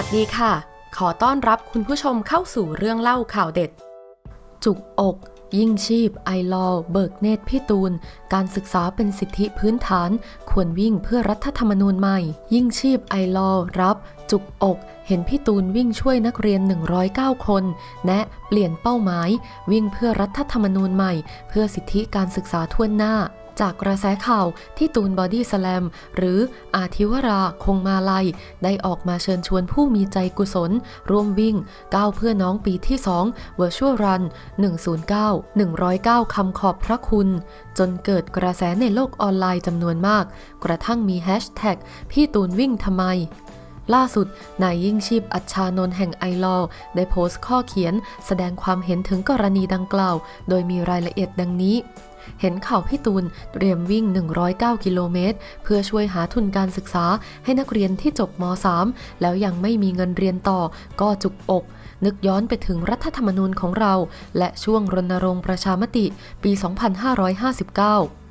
วัสดีค่ะ ขอต้อนรับคุณผู้ชมเข้าสู่เรื่องเล่าข่าวเด็ด จุกอก ยิ่งชีพ ไอลอเบิกเนตรพี่ตูน การศึกษาเป็นสิทธิพื้นฐาน ควรวิ่งเพื่อรัฐธรรมนูญใหม่ ยิ่งชีพไอลอรับ จุกอก เห็นพี่ตูนวิ่งช่วยนักเรียน 109 คน แนะเปลี่ยนเป้าหมาย วิ่งเพื่อรัฐธรรมนูญใหม่ เพื่อสิทธิการศึกษาทั่วหน้า จากกระแสข่าวที่ตูนบอดี้สแลมหรืออาทิวราคงมาลัย ได้ออกมาเชิญชวนผู้มีใจกุศล ร่วมวิ่งก้าวเพื่อน้องปีที่ 2 Virtual Run 109 109 คำขอบพระคุณ จนเกิดกระแสในโลกออนไลน์จำนวนมาก กระทั่งมีแฮชแท็กพี่ตูนวิ่งทำไม ล่าสุด นายยิ่งชีพอัชชานนท์แห่งไอลอได้โพสต์ข้อเขียน แสดงความเห็นถึงกรณีดังกล่าว โดยมีรายละเอียดดังนี้เห็นข่าวพี่ตูนเตรียมวิ่ง 109 กิโลเมตร เพื่อช่วยหาทุนการศึกษาให้นักเรียนที่จบม .3 แล้วยังไม่มีเงินเรียนต่อ ก็จุกอก นึกย้อนไปถึงรัฐธรรมนูญของเรา และช่วงรณรงค์ประชามติปี 2559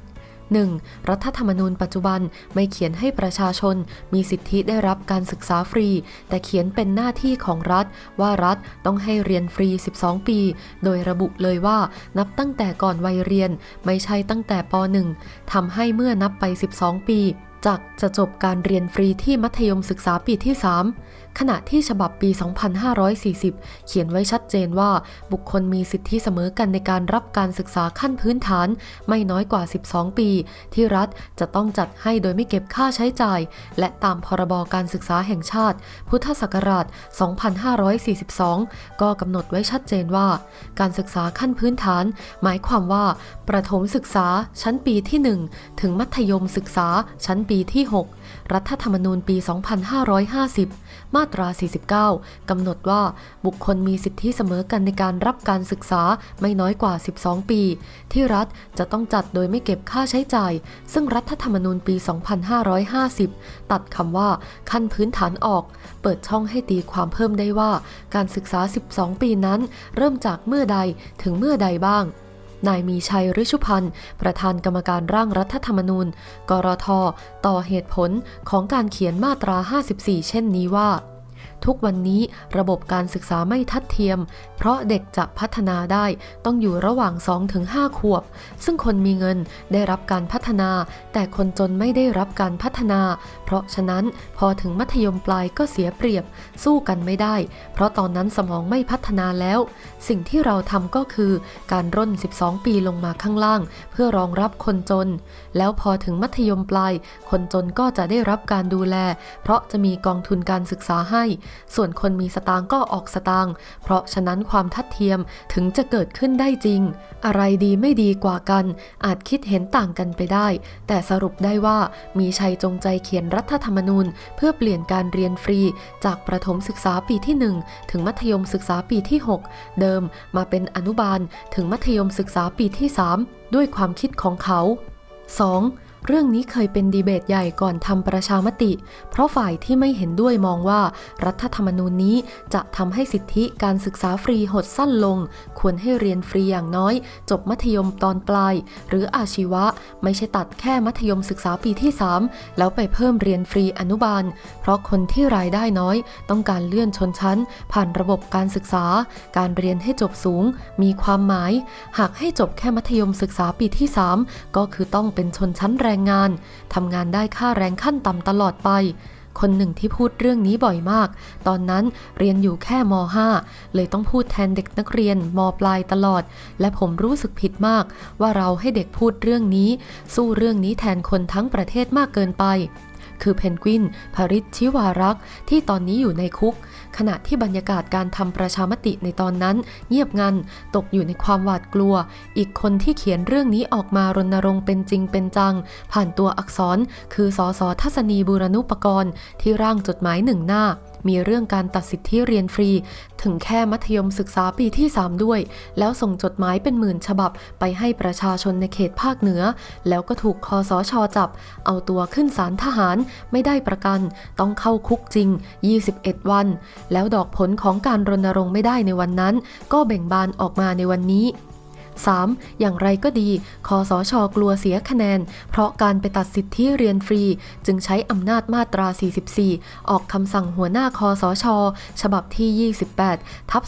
1. รัฐธรรมนูญปัจจุบันไม่เขียนให้ประชาชน มีสิทธิได้รับการศึกษาฟรี แต่เขียนเป็นหน้าที่ของรัฐ ว่ารัฐต้องให้เรียนฟรี 12 ปี โดยระบุเลยว่านับตั้งแต่ก่อนวัยเรียน ไม่ใช่ตั้งแต่ป .1 ทำให้เมื่อนับไป 12 ปีจากจะจบการเรียนฟรีที่มัธยมศึกษาปีที่ 3 ขณะที่ฉบับปี 2540 เขียนไว้ชัดเจนว่า บุคคลมีสิทธิเสมอกันในการรับการศึกษาขั้นพื้นฐาน ไม่น้อยกว่า 12 ปี ที่รัฐจะต้องจัดให้โดยไม่เก็บค่าใช้จ่าย และตามพรบการศึกษาแห่งชาติ พุทธศักราช 2542 ก็กำหนดไว้ชัดเจนว่า การศึกษาขั้นพื้นฐาน หมายความว่า ประถมศึกษาชั้นปีที่ 1 ถึงมัธยมศึกษาชั้นปีที่ 6 รัฐธรรมนูญปี 2550 มาตรา 49 กำหนดว่าบุคคลมีสิทธิเสมอกันในการรับการศึกษาไม่น้อยกว่า 12 ปี ที่รัฐจะต้องจัดโดยไม่เก็บค่าใช้จ่าย ซึ่งรัฐธรรมนูญปี 2550 ตัดคำว่า ขั้นพื้นฐานออก เปิดช่องให้ตีความเพิ่มได้ว่า การศึกษา 12 ปีนั้น เริ่มจากเมื่อใดถึงเมื่อใดบ้าง นายมีชัยฤชุพันธ์ ประธานกรรมการร่างรัฐธรรมนูญ กรท ต่อเหตุผลของการเขียนมาตรา 54 เช่นนี้ว่า ทุกวันนี้ระบบการศึกษาไม่ทัดเทียม เพราะเด็กจะพัฒนาได้ต้องอยู่ระหว่าง 2-5 ขวบ ซึ่งคนมีเงินได้รับการพัฒนา แต่คนจนไม่ได้รับการพัฒนา เพราะฉะนั้นพอถึงมัธยมปลายก็เสียเปรียบ สู้กันไม่ได้ เพราะตอนนั้นสมองไม่พัฒนาแล้ว สิ่งที่เราทำก็คือการร่น 12 ปีลงมาข้างล่าง เพื่อรองรับคนจน แล้วพอถึงมัธยมปลาย คนจนก็จะได้รับการดูแล เพราะจะมีกองทุนการศึกษาให้ส่วนคนมีสตางก็ออกสตางเพราะฉะนั้นความทัดเทียมถึงจะเกิดขึ้นได้จริง อะไรดีไม่ดีกว่ากัน อาจคิดเห็นต่างกันไปได้ แต่สรุปได้ว่ามีชัยจงใจเขียนรัฐธรรมนูญ เพื่อเปลี่ยนการเรียนฟรี จากประถมศึกษาปีที่ 1 ถึงมัธยมศึกษาปีที่ 6 เดิมมาเป็นอนุบาลถึงมัธยมศึกษาปีที่ 3 ด้วยความคิดของเขา 2. เรื่องนี้เคยเป็นดีเบตใหญ่ก่อนทำประชามติ เพราะฝ่ายที่ไม่เห็นด้วยมองว่ารัฐธรรมนูญนี้จะทำให้สิทธิการศึกษาฟรีหดสั้นลง ควรให้เรียนฟรีอย่างน้อย จบมัธยมตอนปลาย หรืออาชีวะ ไม่ใช่ตัดแค่มัธยมศึกษาปีที่ 3 แล้วไปเพิ่มเรียนฟรีอนุบาล เพราะคนที่รายได้น้อย ต้องการเลื่อนชนชั้น ผ่านระบบการศึกษา การเรียนให้จบสูง มีความหมาย หากให้จบแค่มัธยมศึกษาปีที่ 3 ก็คือต้องเป็นชนชั้นแรงรงงานทำงานได้ค่าแรงขั้นต่ำตลอดไป คนหนึ่งที่พูดเรื่องนี้บ่อยมาก ตอนนั้นเรียนอยู่แค่ม .5 เลยต้องพูดแทนเด็กนักเรียนมปลายตลอด และผมรู้สึกผิดมาก ว่าเราให้เด็กพูดเรื่องนี้ สู้เรื่องนี้แทนคนทั้งประเทศมากเกินไป คือเพนกวินพริชชิวารักษ์ที่ตอนนี้อยู่ในคุก ขณะที่บรรยากาศการทำประชามติในตอนนั้น เงียบงันตกอยู่ในความหวาดกลัว อีกคนที่เขียนเรื่องนี้ออกมารณรงค์เป็นจริงเป็นจัง ผ่านตัวอักษร คือสอสอทัศนีบูรณุปกรณ์ที่ร่างจดหมายหนึ่งหน้ามีเรื่องการตัดสิทธิเรียนฟรี ถึงแค่มัธยมศึกษาปีที่ 3 ด้วย แล้วส่งจดหมายเป็นหมื่นฉบับไปให้ประชาชนในเขตภาคเหนือ แล้วก็ถูกคอสชจับ เอาตัวขึ้นศาลทหารไม่ได้ประกัน ต้องเข้าคุกจริง 21 วัน แล้วดอกผลของการรณรงค์ไม่ได้ในวันนั้น ก็เบ่งบานออกมาในวันนี้ 3. อย่างไรก็ดีคอสชกลัวเสียคะแนน เพราะการไปตัดสิทธิเรียนฟรี จึงใช้อำนาจมาตรา 44 ออกคำสั่งหัวหน้าคอสช ฉบับที่ 28 ทับ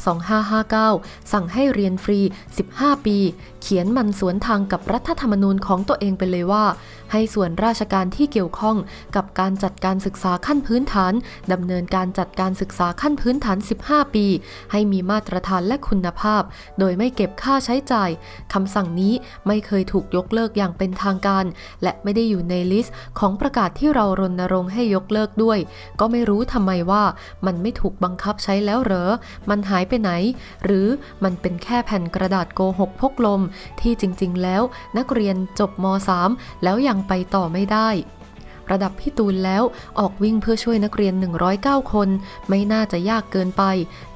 2559 สั่งให้เรียนฟรี 15 ปี เขียนมันสวนทางกับรัฐธรรมนูญของตัวเองไปเลยว่า ให้ส่วนราชการที่เกี่ยวข้องกับการจัดการศึกษาขั้นพื้นฐานดำเนินการจัดการศึกษาขั้นพื้นฐาน 15 ปี ให้มีมาตรฐานและคุณภาพ โดยไม่เก็บค่าใช้จ่ายคำสั่งนี้ไม่เคยถูกยกเลิกอย่างเป็นทางการ และไม่ได้อยู่ในลิสต์ของประกาศที่เรารณรงค์ให้ยกเลิกด้วย ก็ไม่รู้ทำไมว่ามันไม่ถูกบังคับใช้แล้วเหรอ มันหายไปไหน หรือมันเป็นแค่แผ่นกระดาษโกหกพกลม ที่จริงๆ แล้ว นักเรียนจบม .3 แล้วยังไปต่อไม่ได้ ระดับพี่ตูนแล้วออกวิ่งเพื่อช่วยนักเรียน 109 คน ไม่น่าจะยากเกินไป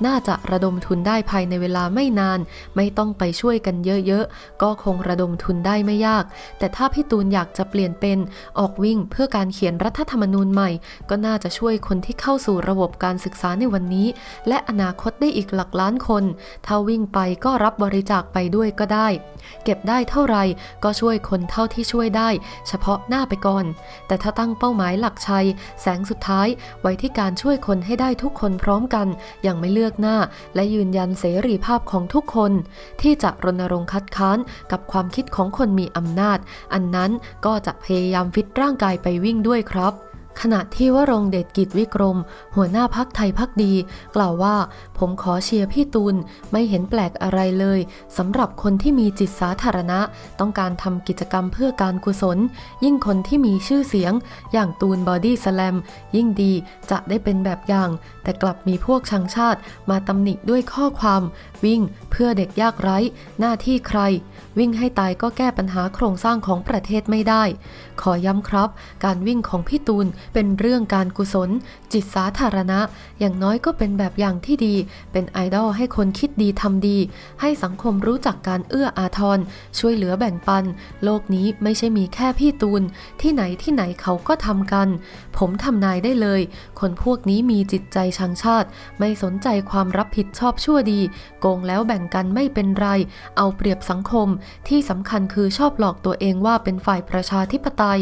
น่าจะระดมทุนได้ภายในเวลาไม่นาน ไม่ต้องไปช่วยกันเยอะๆ ก็คงระดมทุนได้ไม่ยาก แต่ถ้าพี่ตูนอยากจะเปลี่ยนเป็นออกวิ่งเพื่อการเขียนรัฐธรรมนูญใหม่ ก็น่าจะช่วยคนที่เข้าสู่ระบบการศึกษาในวันนี้ และอนาคตได้อีกหลักล้านคน ถ้าวิ่งไปก็รับบริจาคไปด้วยก็ได้ เก็บได้เท่าไหร่ก็ช่วยคนเท่าที่ช่วยได้ เฉพาะหน้าไปก่อน แต่ถ้าตั้งเป้าหมายหลักชัย แสงสุดท้ายไว้ที่การช่วยคนให้ได้ทุกคนพร้อมกัน อย่างไม่เลือกหน้า และยืนยันเสรีภาพของทุกคน ที่จะรณรงค์คัดค้านกับความคิดของคนมีอำนาจ อันนั้นก็จะพยายามฟิตร่างกายไปวิ่งด้วยครับ ขณะที่วรงเดชกิจวิกรม หัวหน้าพักไทยพักดี กล่าวว่า ผมขอเชียร์พี่ตูน ไม่เห็นแปลกอะไรเลยสำหรับคนที่มีจิตสาธารณะ ต้องการทำกิจกรรมเพื่อการกุศล ยิ่งคนที่มีชื่อเสียง อย่างตูนบอดี้สแลม ยิ่งดีจะได้เป็นแบบอย่าง แต่กลับมีพวกชังชาติ มาตำหนิด้วยข้อความ วิ่งเพื่อเด็กยากไร้ หน้าที่ใคร วิ่งให้ตายก็แก้ปัญหาโครงสร้างของประเทศไม่ได้ ขอย้ำครับ การวิ่งของพี่ตูนเป็นเรื่องการกุศล จิตสาธารณะ อย่างน้อยก็เป็นแบบอย่างที่ดี เป็นไอดอลให้คนคิดดีทำดี ให้สังคมรู้จักการเอื้ออาทร ช่วยเหลือแบ่งปัน โลกนี้ไม่ใช่มีแค่พี่ตูน ที่ไหนที่ไหนเขาก็ทำกัน ผมทำนายได้เลย คนพวกนี้มีจิตใจชังชาติ ไม่สนใจความรับผิดชอบชั่วดี โกงแล้วแบ่งกันไม่เป็นไร เอาเปรียบสังคม ที่สำคัญคือชอบหลอกตัวเองว่าเป็นฝ่ายประชาธิปไตย